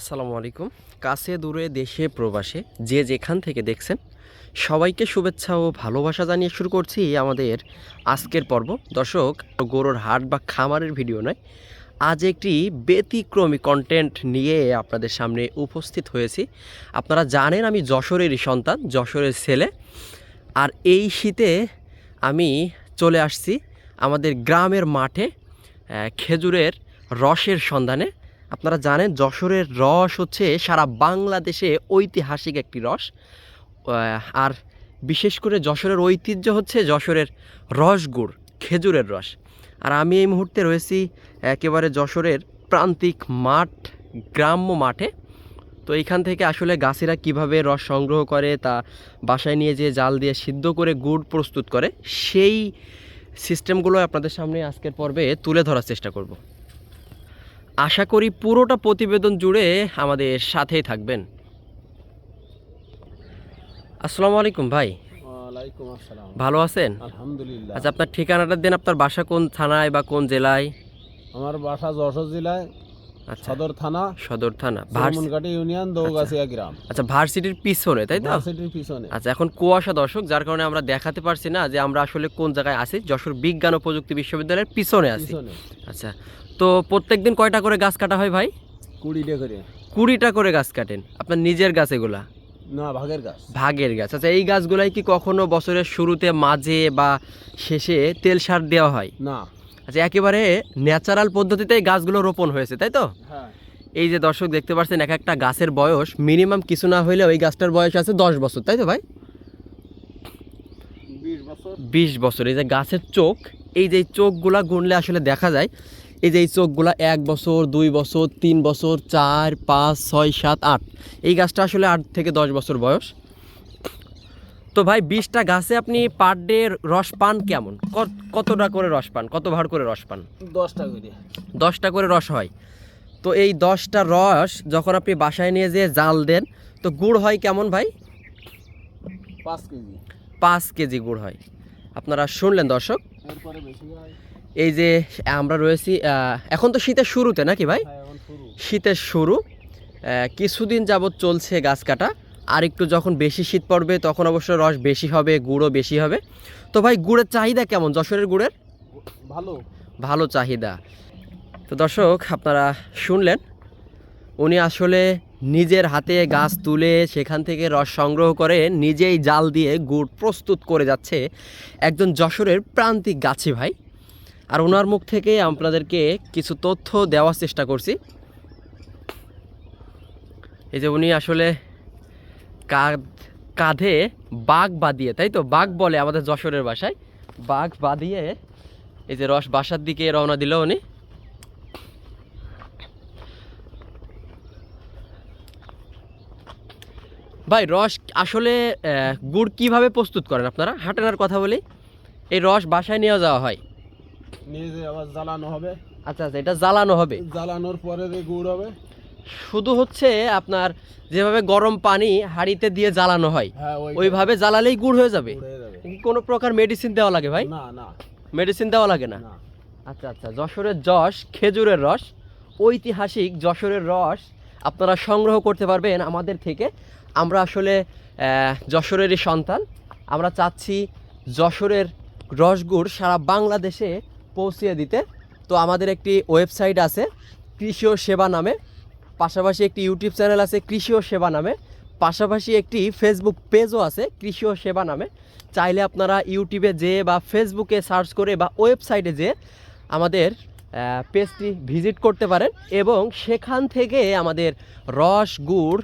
আসসালামু আলাইকুম। কাছে দূরে দেশে, প্রবাসে যে যেখান থেকে দেখছেন, সবাইকে শুভেচ্ছা ও ভালোবাসা জানিয়ে শুরু করছি আমাদের আজকের পর্ব। দর্শক, গরুর হাট বা খামারের ভিডিও নয়, আজ একটি ব্যতিক্রমী কন্টেন্ট নিয়ে আপনাদের সামনে উপস্থিত হয়েছি। আপনারা জানেন আমি যশোরেরই সন্তান, যশোরের ছেলে। আর এই শীতে আমি চলে আসছি আমাদের গ্রামের মাঠে খেজুরের রসের সন্ধানে। আপনারা জানেন, যশোরের রস হচ্ছে সারা বাংলাদেশে ঐতিহাসিক একটি রস। আর বিশেষ করে যশোরের ঐতিহ্য হচ্ছে যশোরের রসগুড়, খেজুরের রস। আর আমি এই মুহূর্তে রয়েছি একেবারে যশোরের প্রান্তিক মাঠ, গ্রাম্য মাঠে। তো এইখান থেকে আসলে গাছেরা কীভাবে রস সংগ্রহ করে, তা বাসায় নিয়ে যেয়ে জাল দিয়ে সিদ্ধ করে গুড় প্রস্তুত করে, সেই সিস্টেমগুলো আপনাদের সামনে আজকের পর্বে তুলে ধরার চেষ্টা করব। আশা করি পুরোটা প্রতিবেদন জুড়ে আমাদের সাথেই থাকবেন। আসসালামু আলাইকুম ভাই। ভালো আছেন? আলহামদুলিল্লাহ। আচ্ছা আপনার ঠিকানাটা দেন আপনার বাসা কোন থানায় বা কোন জেলায়? আমার বাসা যশোর জেলায় আচ্ছা। সদর থানা সদর থানা ভার্স সুরমনকাটি ইউনিয়ন দৌগাছিয়া গ্রাম। আচ্ছা ভার্সিটির পিছনে তাই তো? ভার্সিটির পিছনে। আচ্ছা এখন কুয়াশা দর্শক যার কারণে আমরা দেখাতে পারছি না যে আমরা আসলে কোন জায়গায় আছি। যশোর বিজ্ঞান ও প্রযুক্তি বিশ্ববিদ্যালয়ের পিছনে আছি। আচ্ছা তো প্রত্যেকদিন কয়টা করে গাছ কাটা হয় ভাই? কুড়িটা করে। কুড়িটা করে গাছ কাটেন। আপনার নিজের গাছ এগুলা? না ভাগের গাছ। ভাগের গাছ। আচ্ছা এই গাছগুলাই কি কখনো বছরের শুরুতে মাঝে বা শেষে তেল সার দেওয়া হয়? না। আচ্ছা একেবারে ন্যাচারাল পদ্ধতিতেই গাছগুলো রোপণ হয়েছে তাই তো? হ্যাঁ। এই যে দর্শক দেখতে পাচ্ছেন এক একটা গাছের বয়স মিনিমাম কিছু না হইলে ওই গাছটার বয়স আছে দশ বছর তাই তো ভাই? বছর। বিশ বছর। এই যে গাছের চোখ এই যে চোখগুলা গুনলে আসলে দেখা যায় এই যে এই চোখগুলা এক বছর দুই বছর তিন বছর চার পাঁচ ছয় সাত আট এই গাছটা আসলে আট থেকে দশ বছর বয়স। তো ভাই বিশটা গাছে আপনি পার ডে রস পান কেমন? কত- কতটা করে রস পান? কত ভার করে রস পান? দশটা করে। দশটা করে রস হয়। তো এই দশটা রস যখন আপনি বাসায় নিয়ে যেয়ে জাল দেন তো গুড় হয় কেমন ভাই? পাঁচ কেজি। পাঁচ কেজি গুড় হয়। আপনারা শুনলেন দর্শক এই যে আমরা রয়েছি এখন তো শীতের শুরুতে নাকি ভাই? হ্যাঁ শীতের শুরু। কিছুদিন যাবৎ চলছে গাছ কাটা। আর একটু যখন বেশি শীত পড়বে তখন অবশ্য রস বেশি হবে গুড়ও বেশি হবে। তো ভাই গুড়ের চাহিদা কেমন? যশোরের গুড়ের? ভালো। ভালো চাহিদা। তো দর্শক আপনারা শুনলেন উনি আসলে নিজের হাতে গাছ তুলে সেখান থেকে রস সংগ্রহ করে নিজেই জাল দিয়ে গুড় প্রস্তুত করে যাচ্ছে একজন যশোরের প্রান্তিক গাছি ভাই। আর ওনার মুখ থেকে আপনাদেরকে কিছু তথ্য দেওয়ার চেষ্টা করছি। এই যে উনি আসলে কাঁধ, কাঁধে বাঘ বাঁধিয়ে, তাই তো? বাঘ বলে আমাদের যশোরের বাসায় বাঘ বাঁধিয়ে এই যে রস বাসার দিকে রওনা দিল উনি। ভাই রস আসলে গুড় কীভাবে প্রস্তুত করেন আপনারা? হাটেনার কথা বলি। এই রস বাসায় নিয়ে যাওয়া হয়। নিয়ে যে আবার জ্বালানো হবে। আচ্ছা আচ্ছা এটা জ্বালানো হবে। জ্বালানোর পরে যে গুড় হবে। শুধু হচ্ছে আপনার যেভাবে গরম পানি হাঁড়িতে দিয়ে জ্বালানো হয় হ্যাঁ ওইভাবে। জ্বালালেই গুড় হয়ে যাবে। কোনো প্রকার মেডিসিন দেওয়া লাগে ভাই? না না। মেডিসিন দেওয়া লাগে না। আচ্ছা আচ্ছা যশোরের যশ খেজুরের রস ঐতিহাসিক যশোরের রস আপনারা সংগ্রহ করতে পারবেন আমাদের থেকে। আমরা আসলে যশোরেরই সন্তান। আমরা চাচ্ছি যশোরের রসগুড় সারা বাংলাদেশে পৌঁছিয়ে দিতে। তো আমাদের একটি ওয়েবসাইট আছে, কৃষি ও সেবা নামে। পাশাপাশি একটি ইউটিউব চ্যানেল আছে, কৃষি ও সেবা নামে। পাশাপাশি একটি ফেসবুক পেজও আছে, কৃষি ও সেবা নামে। চাইলে আপনারা ইউটিউবে যেয়ে বা ফেসবুকে সার্চ করে বা ওয়েবসাইটে যেয়ে আমাদের পেজটি ভিজিট করতে পারেন। এবং সেখান থেকে আমাদের রস গুড়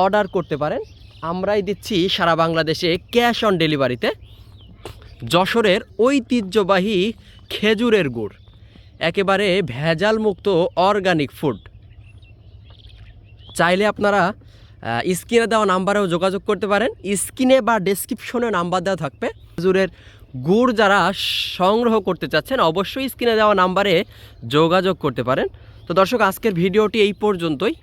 অর্ডার করতে পারেন। আমরাই দিচ্ছি সারা বাংলাদেশে ক্যাশ অন ডেলিভারিতে। যশোরের ঐতিহ্যবাহী খেজুরের গুড়। একেবারে ভেজাল মুক্ত অর্গানিক ফুড। চাইলে আপনারা স্ক্রিনে দেওয়া নাম্বারেও যোগাযোগ করতে পারেন। স্ক্রিনে বা ডেসক্রিপশনে নাম্বার দেওয়া থাকবে। খেজুরের গুড় যারা সংগ্রহ করতে চাচ্ছেন, অবশ্যই স্ক্রিনে দেওয়া নাম্বারে যোগাযোগ করতে পারেন। তো দর্শক, আজকের ভিডিওটি এই পর্যন্তই।